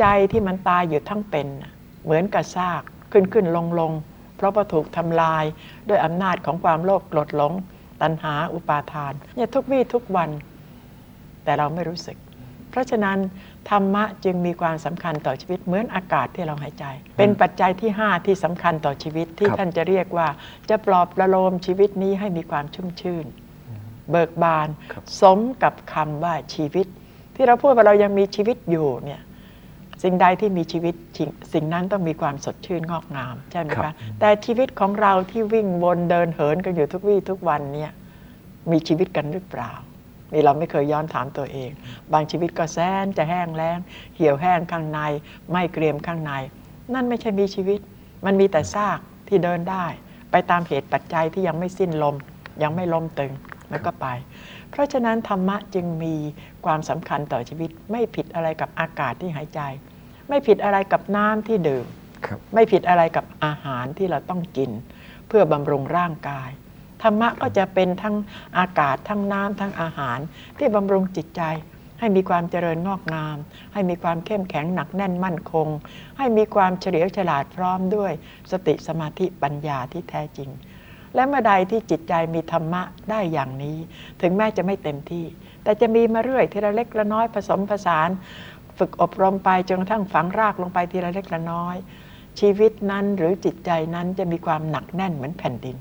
ใจที่มันตายอยู่ทั้งเป็นน่ะเหมือนกับซากขึ้นขึ้นลงลงเพราะว่าถูกทำลายด้วยอำนาจของความโลภโกรธหลง ตัณหาอุปาทานเนี่ยทุกวี่ทุกวัน แต่เราไม่รู้สึก เพราะฉะนั้นธรรมะจึงมีความสำคัญต่อชีวิตเหมือนอากาศที่เราหายใจ เป็นปัจจัยที่ 5 ที่สำคัญต่อชีวิตที่ครับท่านจะเรียกว่า จะปลอบประโลมชีวิตนี้ให้มีความชุ่มชื่น เบิกบานครับสมกับคำว่าชีวิต ที่เราพูดว่าเรายังมีชีวิตอยู่เนี่ย สิ่งใดที่มีชีวิตสิ่งสิ่งนั้นต้องมีความสดชื่นงอกงามใช่ไหมครัคะบแต่ชีวิตของเราที่วิ่งวนเดินเหินกันอยู่ทุกวี่ทุกวันเนี่ยมีชีวิตกันหรือเปล่า นี่เราไม่เคยย้อนถามตัวเอง บางชีวิตก็แสนจะแห้งแล้ง เหี่ยวแห้งข้างใน ไม่เกรียมข้างใน นั่นไม่ใช่มีชีวิต มันมีแต่ซากที่เดินได้ ไปตามเหตุปัจจัยที่ยังไม่สิ้นลม ยังไม่ล้มตึงแล้วก็ไป เพราะฉะนั้นธรรมะจึงมีความสำคัญต่อชีวิตไม่ผิดอะไรกับอากาศที่หายใจ ไม่ผิดอะไรกับน้ำที่ดื่มครับไม่ผิดอะไรกับอาหารที่เราต้องกิน เพื่อบำรุงร่างกาย ธรรมะก็จะเป็นทั้งอากาศทั้งน้ำทั้งอาหารที่บำรุงจิตใจ ให้มีความเจริญงอกงาม ให้มีความเข้มแข็งหนักแน่นมั่นคง ให้มีความเฉลียวฉลาดพร้อมด้วย สติสมาธิปัญญาที่แท้จริง และเมื่อใดที่จิตใจมีธรรมะได้อย่างนี้ ถึงแม้จะไม่เต็มที่ แต่จะมีมาเรื่อยทีละเล็กละน้อยผสมผสาน ฝึกอบรมไปจนกระทั่งฝังรากลงไปทีละเล็กละน้อย ชีวิตนั้นหรือจิตใจนั้นจะมีความหนักแน่นเหมือนแผ่นดิน